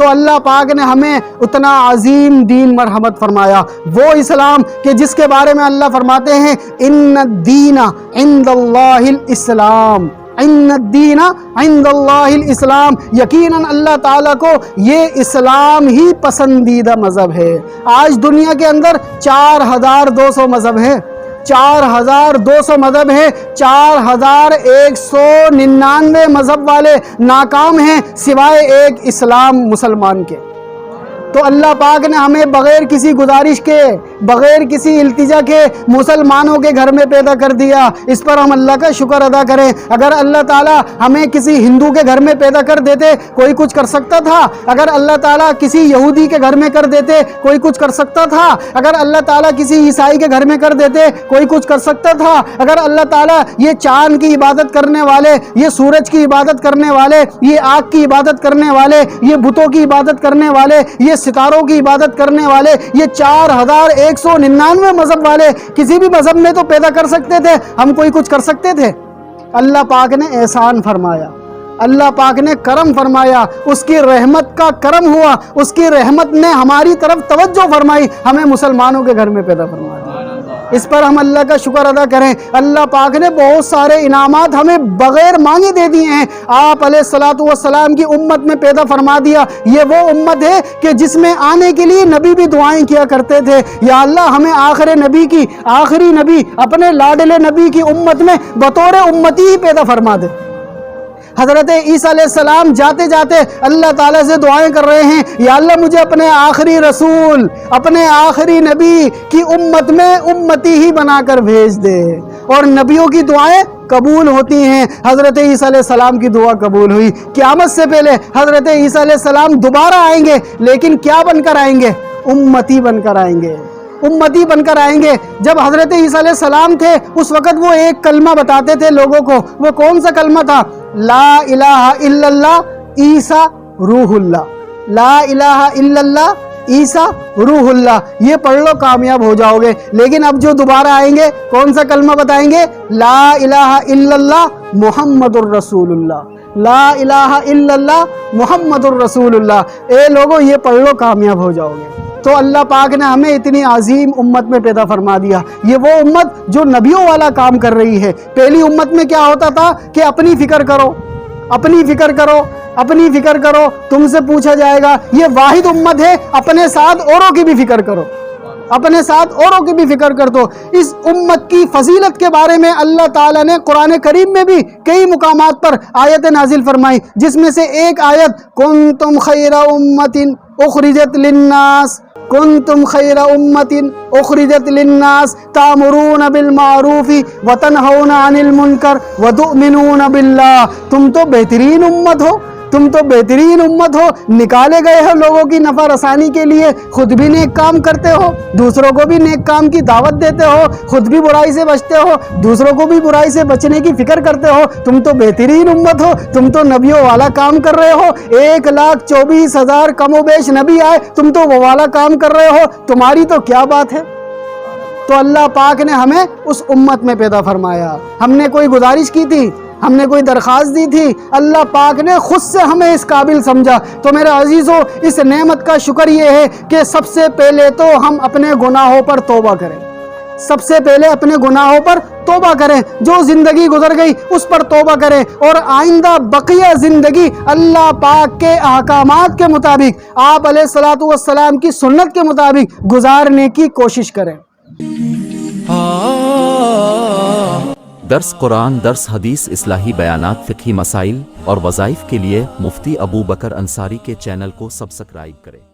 تو اللہ پاک نے ہمیں اتنا عظیم دین مرحمت فرمایا۔ وہ اسلام کہ جس کے بارے میں اللہ فرماتے ہیں، ان الدین عند اللہ الاسلام ان الدین عند اللہ الاسلام یقیناً اللہ تعالیٰ کو یہ اسلام ہی پسندیدہ مذہب ہے۔ آج دنیا کے اندر چار ہزار دو سو مذہب ہیں۔ چار ہزار دو سو مذہب ہیں، چار ہزار ایک سو ننانوے مذہب والے ناکام ہیں، سوائے ایک اسلام مسلمان کے۔ تو اللہ پاک نے ہمیں بغیر کسی گزارش کے، بغیر کسی التجا کے مسلمانوں کے گھر میں پیدا کر دیا۔ اس پر ہم اللہ کا شکر ادا کریں۔ اگر اللہ تعالیٰ ہمیں کسی ہندو کے گھر میں پیدا کر دیتے، کوئی کچھ کر سکتا تھا؟ اگر اللہ تعالیٰ کسی یہودی کے گھر میں کر دیتے، کوئی کچھ کر سکتا تھا؟ اگر اللہ تعالیٰ کسی عیسائی کے گھر میں کر دیتے، کوئی کچھ کر سکتا تھا؟ اگر اللہ تعالیٰ یہ چاند کی عبادت کرنے والے، یہ سورج کی عبادت کرنے والے، یہ آگ کی عبادت کرنے والے، یہ بتوں کی عبادت کرنے والے، یہ ستاروں کی عبادت کرنے والے، یہ چار ہزار ایک سو ننانوے مذہب والے کسی بھی مذہب میں تو پیدا کر سکتے تھے، ہم کوئی کچھ کر سکتے تھے۔ اللہ پاک نے احسان فرمایا۔ اللہ پاک نے کرم فرمایا۔ اس کی رحمت کا کرم ہوا۔ اس کی رحمت نے ہماری طرف توجہ فرمائی۔ ہمیں مسلمانوں کے گھر میں پیدا فرمایا۔ اس پر ہم اللہ کا شکر ادا کریں۔ اللہ پاک نے بہت سارے انعامات ہمیں بغیر مانگے دے دیے ہیں۔ آپ علیہ السلاۃ والسلام کی امت میں پیدا فرما دیا۔ یہ وہ امت ہے کہ جس میں آنے کے لیے نبی بھی دعائیں کیا کرتے تھے۔ یا اللہ ہمیں آخر نبی کی، آخری نبی، اپنے لاڈلے نبی کی امت میں بطور امتی ہی پیدا فرما دے۔ حضرت عیسیٰ علیہ السلام جاتے جاتے اللہ تعالیٰ سے دعائیں کر رہے ہیں، یا اللہ مجھے اپنے آخری رسول، اپنے آخری نبی کی امت میں امتی ہی بنا کر بھیج دے۔ اور نبیوں کی دعائیں قبول ہوتی ہیں۔ حضرت عیسیٰ علیہ السلام کی دعا قبول ہوئی۔ قیامت سے پہلے حضرت عیسیٰ علیہ السلام دوبارہ آئیں گے، لیکن کیا بن کر آئیں گے؟ امتی بن کر آئیں گے۔ امتی بن کر آئیں گے۔ جب حضرت عیسیٰ علیہ السلام تھے، اس وقت وہ ایک کلمہ بتاتے تھے لوگوں کو۔ وہ کون سا کلمہ تھا؟ لا الہ الا اللہ، عیسیٰ روح اللہ۔ لا الہ الا اللہ، عیسیٰ روح اللہ۔ یہ پڑھ لو، کامیاب ہو جاؤ گے۔ لیکن اب جو دوبارہ آئیں گے، کون سا کلمہ بتائیں گے؟ لا الہ الا اللہ، محمد الرسول اللہ۔ لا الہ الا اللہ، محمد الرسول اللہ۔ اے لوگو یہ پڑھ لو، کامیاب ہو جاؤ گے۔ تو اللہ پاک نے ہمیں اتنی عظیم امت میں پیدا فرما دیا۔ یہ وہ امت جو نبیوں والا کام کر رہی ہے۔ پہلی امت میں کیا ہوتا تھا کہ اپنی فکر کرو، اپنی فکر کرو، اپنی فکر کرو، تم سے پوچھا جائے گا، یہ واحد امت ہے، اپنے ساتھ اوروں کی بھی فکر کرو۔ اپنے ساتھ اوروں کی بھی فکر کر دو۔ اس امت کی فضیلت کے بارے میں اللہ تعالیٰ نے قرآن کریم میں بھی کئی مقامات پر آیت نازل فرمائی جس میں سے ایک آیت کن تم خیر امت اخرجت للناس کنتم خیر امت اخرجت للناس تامرون بالمعروف وتنہون عن المنکر وتؤمنون باللہ تم تو بہترین امت ہو تم تو بہترین امت ہو، نکالے گئے ہو لوگوں کی نفع رسانی کے لیے، خود بھی نیک کام کرتے ہو، دوسروں کو بھی نیک کام کی دعوت دیتے ہو، خود بھی برائی سے بچتے ہو، دوسروں کو بھی برائی سے بچنے کی فکر کرتے ہو۔ تم تو بہترین امت ہو، تم تو نبیوں والا کام کر رہے ہو۔ ایک لاکھ چوبیس ہزار کم و بیش نبی آئے، تم تو وہ والا کام کر رہے ہو۔ تمہاری تو کیا بات ہے؟ تو اللہ پاک نے ہمیں اس امت میں پیدا فرمایا۔ ہم نے کوئی گزارش کی تھی؟ ہم نے کوئی درخواست دی تھی، اللہ پاک نے خود سے ہمیں اس قابل سمجھا۔ تو میرے عزیزوں اس نعمت کا شکر یہ ہے کہ سب سے پہلے تو ہم اپنے گناہوں پر توبہ کریں۔ سب سے پہلے اپنے گناہوں پر توبہ کریں۔ جو زندگی گزر گئی، اس پر توبہ کریں۔ اور آئندہ بقیہ زندگی اللہ پاک کے احکامات کے مطابق، آپ علیہ السلاۃ والسلام کی سنت کے مطابق گزارنے کی کوشش کریں۔ درس قرآن، درس حدیث، اصلاحی بیانات، فقہی مسائل اور وظائف کے لیے مفتی ابو بکر انصاری کے چینل کو سبسکرائب کریں۔